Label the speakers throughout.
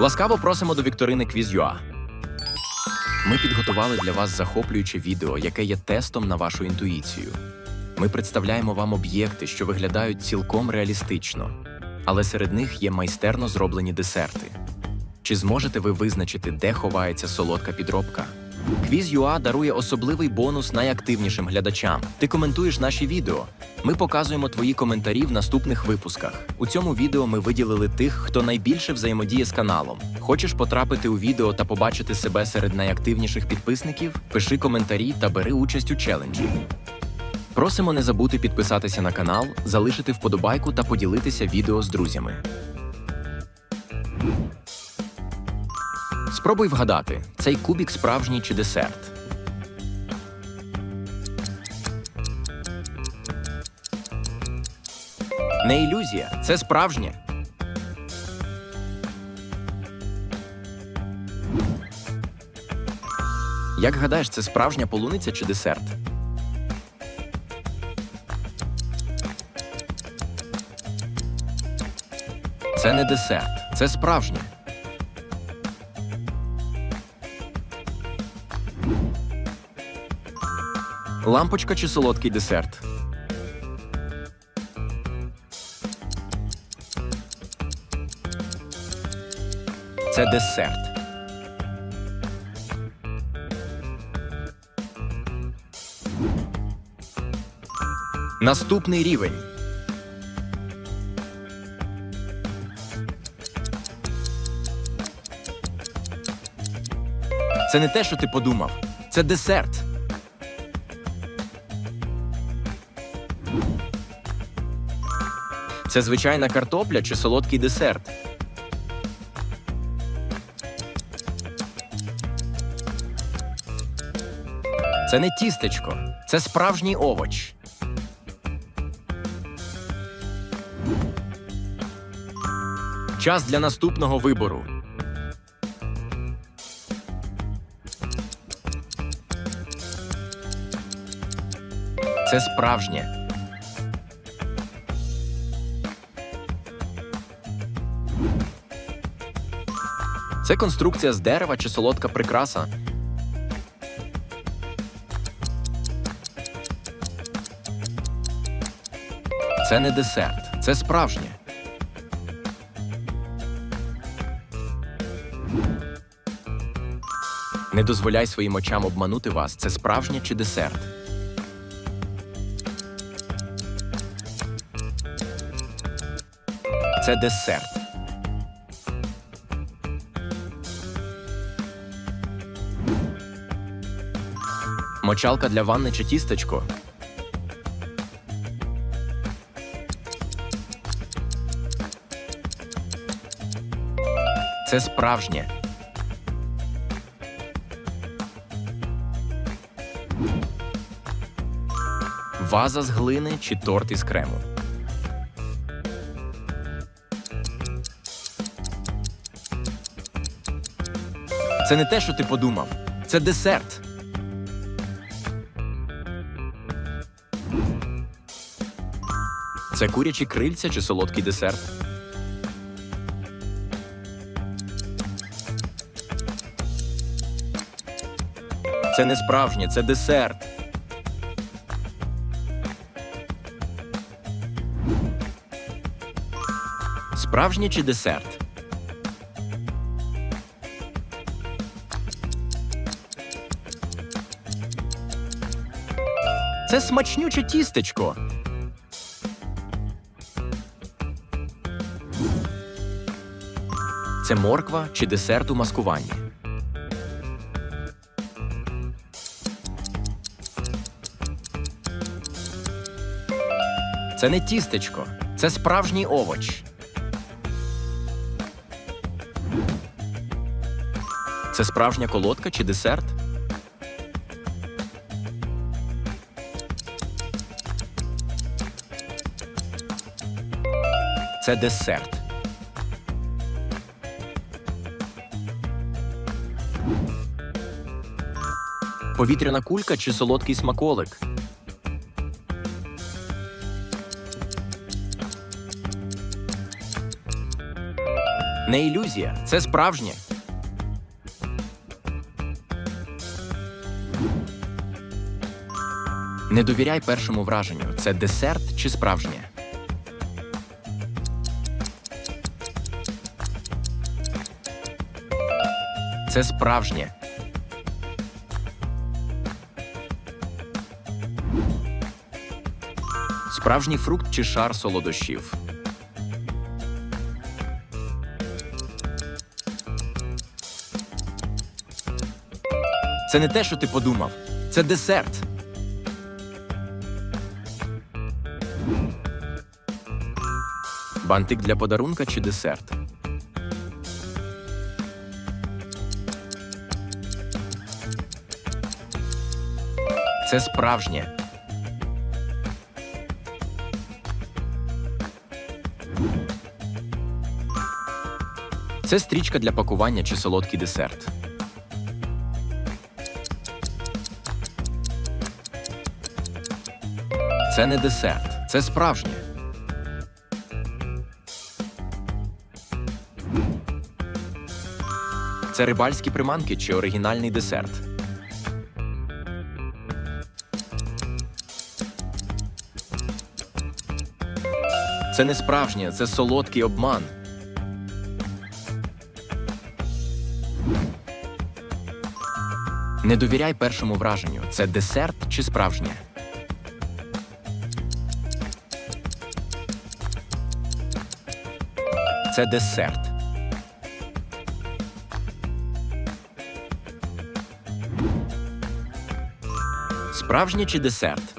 Speaker 1: Ласкаво просимо до вікторини Quiz.ua. Ми підготували для вас захоплююче відео, яке є тестом на вашу інтуїцію. Ми представляємо вам об'єкти, що виглядають цілком реалістично, але серед них є майстерно зроблені десерти. Чи зможете ви визначити, де ховається солодка підробка? Quiz.ua дарує особливий бонус найактивнішим глядачам. Ти коментуєш наші відео. Ми показуємо твої коментарі в наступних випусках. У цьому відео ми виділили тих, хто найбільше взаємодіє з каналом. Хочеш потрапити у відео та побачити себе серед найактивніших підписників? Пиши коментарі та бери участь у челенджі. Просимо не забути підписатися на канал, залишити вподобайку та поділитися відео з друзями. Спробуй вгадати, цей кубік справжній чи десерт. Не ілюзія, це справжнє. Як гадаєш, це справжня полуниця чи десерт? Це не десерт, це справжнє. Лампочка чи солодкий десерт? Це десерт. Наступний рівень. Це не те, що ти подумав. Це десерт. Це звичайна картопля чи солодкий десерт? Це не тістечко, це справжній овоч. Час для наступного вибору. Це справжнє. Це конструкція з дерева чи солодка прикраса. Це не десерт, це справжнє. Не дозволяй своїм очам обманути вас. Це справжнє чи десерт. Це десерт. Мочалка для ванни чи тістечко. Це справжнє. Ваза з глини чи торт із крему. Це не те, що ти подумав. Це десерт. Це курячі крильця чи солодкий десерт. Це не справжнє, це десерт. Справжнє чи десерт? Це смачнюче тістечко. Це морква чи десерт у маскуванні. Це не тістечко, це справжній овоч. Це справжня колодка чи десерт? Це десерт. Повітряна кулька чи солодкий смаколик? Не ілюзія, це справжнє. Не довіряй першому враженню. Це десерт чи справжнє. Це справжнє. Справжній фрукт чи шар солодощів. Це не те, що ти подумав. Це десерт. Бантик для подарунка чи десерт. Це справжнє. Це стрічка для пакування чи солодкий десерт. Це не десерт, це справжнє. Це рибальські приманки чи оригінальний десерт. Це не справжнє, це солодкий обман. Не довіряй першому враженню. Це десерт чи справжнє. Це десерт. Справжнє чи десерт?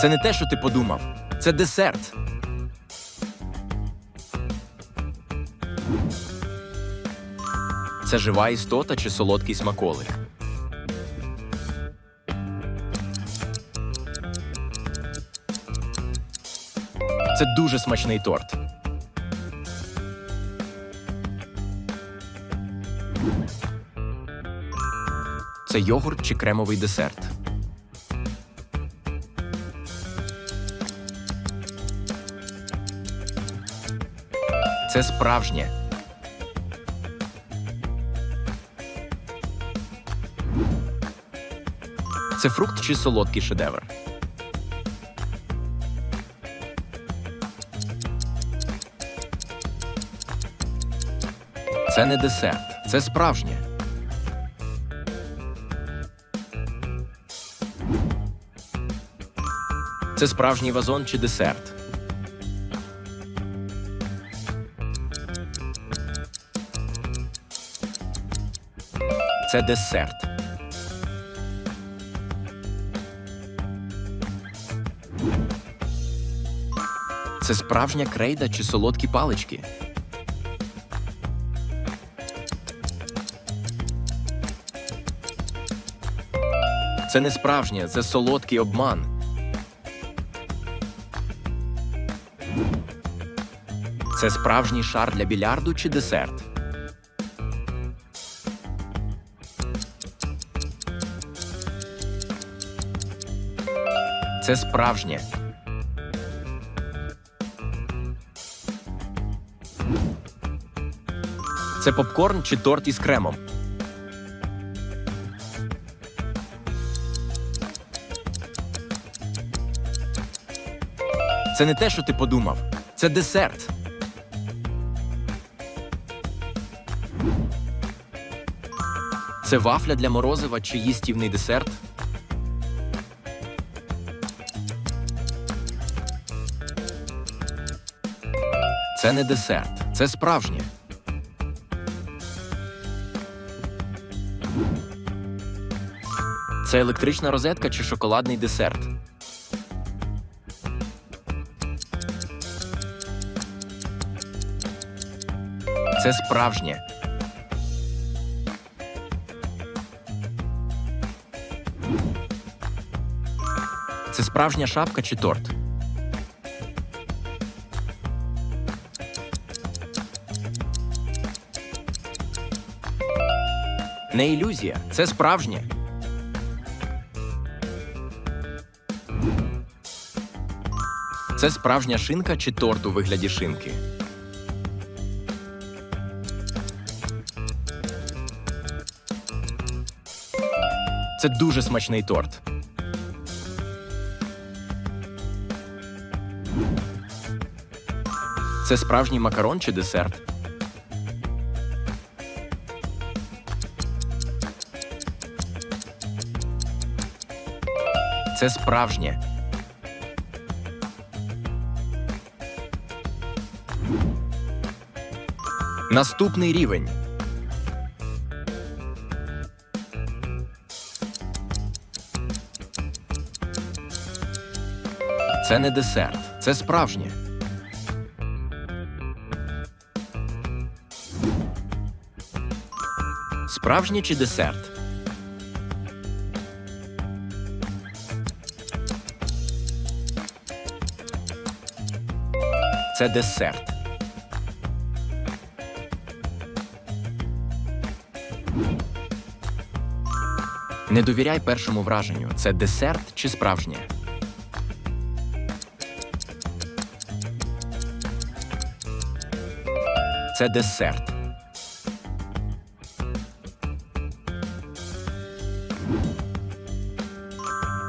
Speaker 1: Це не те, що ти подумав. Це десерт. Це жива істота чи солодкий смаколик? Це дуже смачний торт. Це йогурт чи кремовий десерт. Це справжнє. Це фрукт чи солодкий шедевр. Це не десерт, це справжнє. Це справжній вазон чи десерт. Це десерт. Це справжня крейда чи солодкі палички. Це не справжнє, це солодкий обман. Це справжній шар для більярду чи десерт. Це справжнє. Це попкорн чи торт із кремом. Це не те, що ти подумав. Це десерт. Це вафля для морозива чи їстівний десерт. Це не десерт, це справжнє. Це електрична розетка чи шоколадний десерт. Це справжнє. Це справжня шапка чи торт. Не ілюзія, це справжнє. Це справжня шинка чи торт у вигляді шинки? Це дуже смачний торт. Це справжній макарон чи десерт? Це справжнє. Наступний рівень. Це не десерт, це справжнє. Справжнє чи десерт? Це десерт. Не довіряй першому враженню. Це десерт чи справжнє? Це десерт.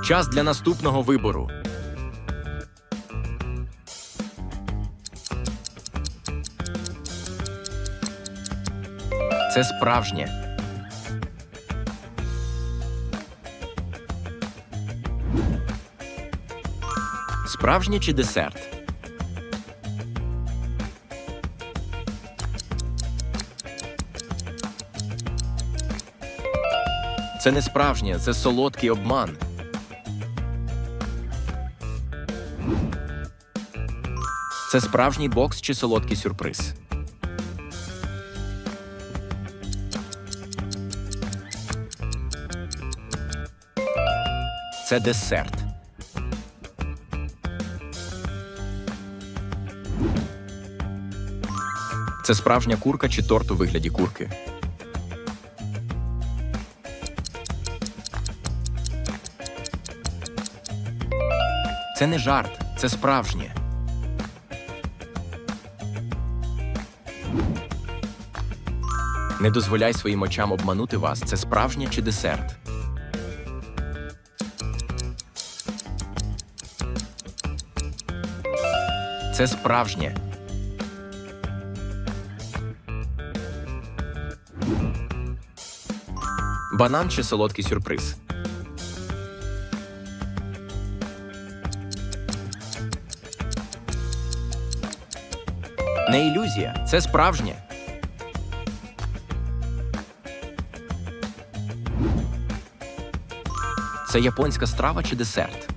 Speaker 1: Час для наступного вибору. Це справжнє. Справжнє чи десерт? Це не справжнє, це солодкий обман. Це справжній бокс чи солодкий сюрприз? Це десерт. Це справжня курка чи торт у вигляді курки? Це не жарт, це справжнє. Не дозволяй своїм очам обманути вас. Це справжнє чи десерт. Це справжнє. Банан чи солодкий сюрприз. Не ілюзія, це справжнє. Це японська страва чи десерт.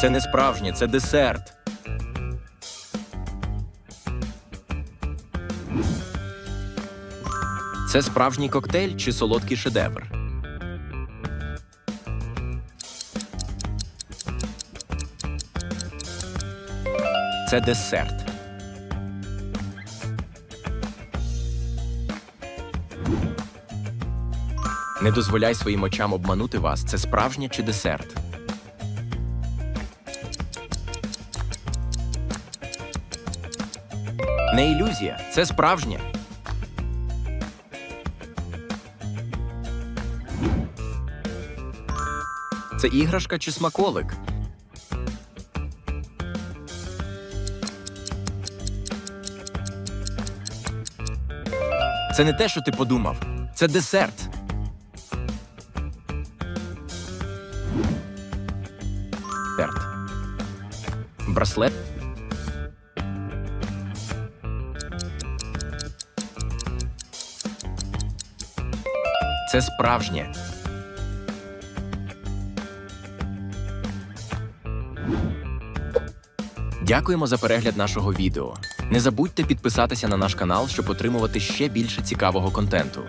Speaker 1: Це не справжнє, це десерт. Це справжній коктейль чи солодкий шедевр. Це десерт. Не дозволяй своїм очам обманути вас. Це справжнє чи десерт. Не ілюзія, це справжнє. Це іграшка чи смаколик. Це не те, що ти подумав. Це десерт. Браслет. Це справжнє. Дякуємо за перегляд нашого відео. Не забудьте підписатися на наш канал, щоб отримувати ще більше цікавого контенту.